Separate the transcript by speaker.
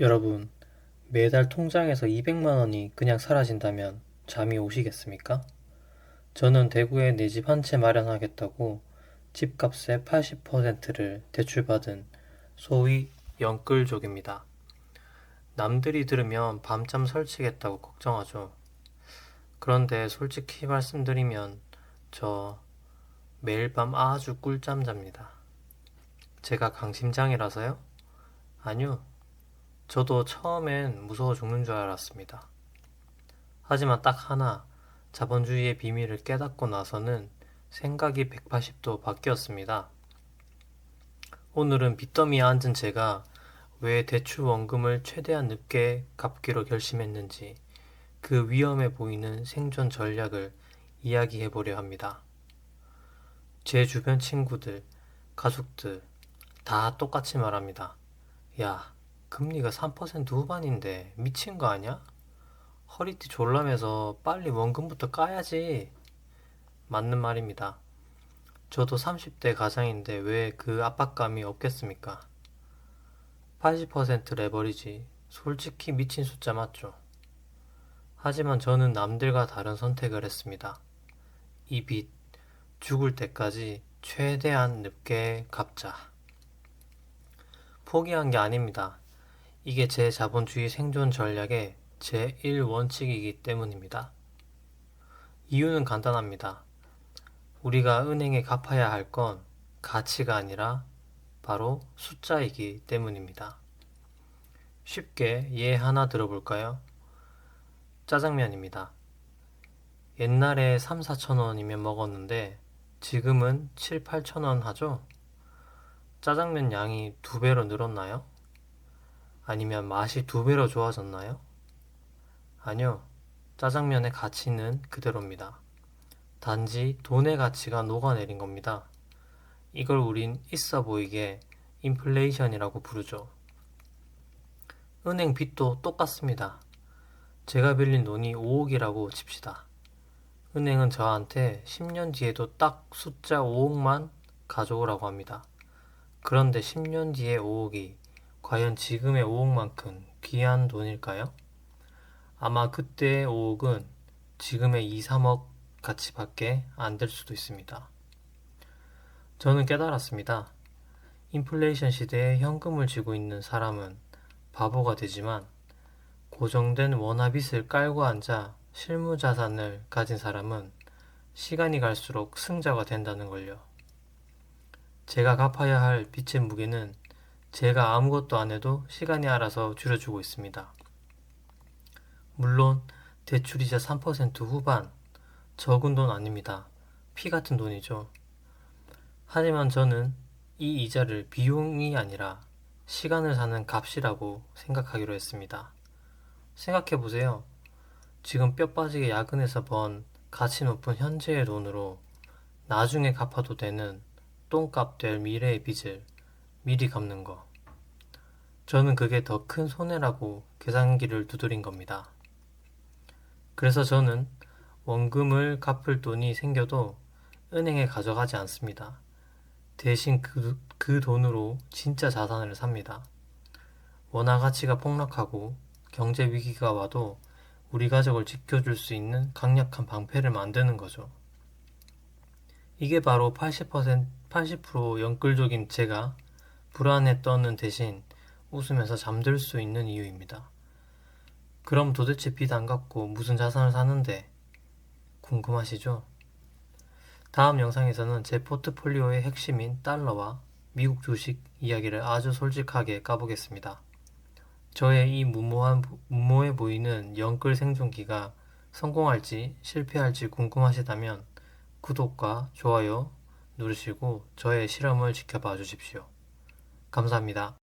Speaker 1: 여러분, 매달 통장에서 200만 원이 그냥 사라진다면 잠이 오시겠습니까? 저는 대구에 내 집 한 채 마련하겠다고 집값의 80%를 대출받은 소위 영끌족입니다. 남들이 들으면 밤잠 설치겠다고 걱정하죠. 그런데 솔직히 말씀드리면 저 매일 밤 아주 꿀잠 잡니다. 제가 강심장이라서요? 아니요. 저도 처음엔 무서워 죽는 줄 알았습니다. 하지만 딱 하나, 자본주의의 비밀을 깨닫고 나서는 생각이 180도 바뀌었습니다. 오늘은 빚더미에 앉은 제가 왜 대출 원금을 최대한 늦게 갚기로 결심했는지 그 위험해 보이는 생존 전략을 이야기해 보려 합니다. 제 주변 친구들, 가족들 다 똑같이 말합니다. 야, 금리가 3% 후반인데 미친 거 아니야? 허리띠 졸라매서 빨리 원금부터 까야지. 맞는 말입니다. 저도 30대 가장인데 왜 그 압박감이 없겠습니까? 80% 레버리지. 솔직히 미친 숫자 맞죠? 하지만 저는 남들과 다른 선택을 했습니다. 이 빚, 죽을 때까지 최대한 늦게 갚자. 포기한 게 아닙니다. 이게 제 자본주의 생존 전략의 제1원칙이기 때문입니다. 이유는 간단합니다. 우리가 은행에 갚아야 할 건 가치가 아니라 바로 숫자이기 때문입니다. 쉽게 예 하나 들어볼까요? 짜장면입니다. 옛날에 3, 4천 원이면 먹었는데 지금은 7, 8천 원 하죠? 짜장면 양이 두 배로 늘었나요? 아니면 맛이 두 배로 좋아졌나요? 아니요. 짜장면의 가치는 그대로입니다. 단지 돈의 가치가 녹아내린 겁니다. 이걸 우린 있어 보이게 인플레이션이라고 부르죠. 은행 빚도 똑같습니다. 제가 빌린 돈이 5억이라고 칩시다. 은행은 저한테 10년 뒤에도 딱 숫자 5억만 가져오라고 합니다. 그런데 10년 뒤에 5억이 과연 지금의 5억만큼 귀한 돈일까요? 아마 그때의 5억은 지금의 2, 3억 가치밖에 안 될 수도 있습니다. 저는 깨달았습니다. 인플레이션 시대에 현금을 쥐고 있는 사람은 바보가 되지만 고정된 원화빚을 깔고 앉아 실무 자산을 가진 사람은 시간이 갈수록 승자가 된다는 걸요. 제가 갚아야 할 빚의 무게는 제가 아무것도 안 해도 시간이 알아서 줄여주고 있습니다. 물론 대출이자 3% 후반 적은 돈 아닙니다. 피 같은 돈이죠. 하지만 저는 이 이자를 비용이 아니라 시간을 사는 값이라고 생각하기로 했습니다. 생각해 보세요. 지금 뼈 빠지게 야근해서 번 가치 높은 현재의 돈으로 나중에 갚아도 되는 똥값 될 미래의 빚을 미리 갚는 거. 저는 그게 더 큰 손해라고 계산기를 두드린 겁니다. 그래서 저는 원금을 갚을 돈이 생겨도 은행에 가져가지 않습니다. 대신 그, 그 돈으로 진짜 자산을 삽니다. 원화 가치가 폭락하고 경제 위기가 와도 우리 가족을 지켜줄 수 있는 강력한 방패를 만드는 거죠. 이게 바로 80%, 80% 연끌족인 제가 불안에 떠는 대신 웃으면서 잠들 수 있는 이유입니다. 그럼 도대체 빚 안 갚고 무슨 자산을 사는데 궁금하시죠? 다음 영상에서는 제 포트폴리오의 핵심인 달러와 미국 주식 이야기를 아주 솔직하게 까보겠습니다. 저의 이 무모한, 무모해 보이는 영끌 생존기가 성공할지 실패할지 궁금하시다면 구독과 좋아요 누르시고 저의 실험을 지켜봐 주십시오. 감사합니다.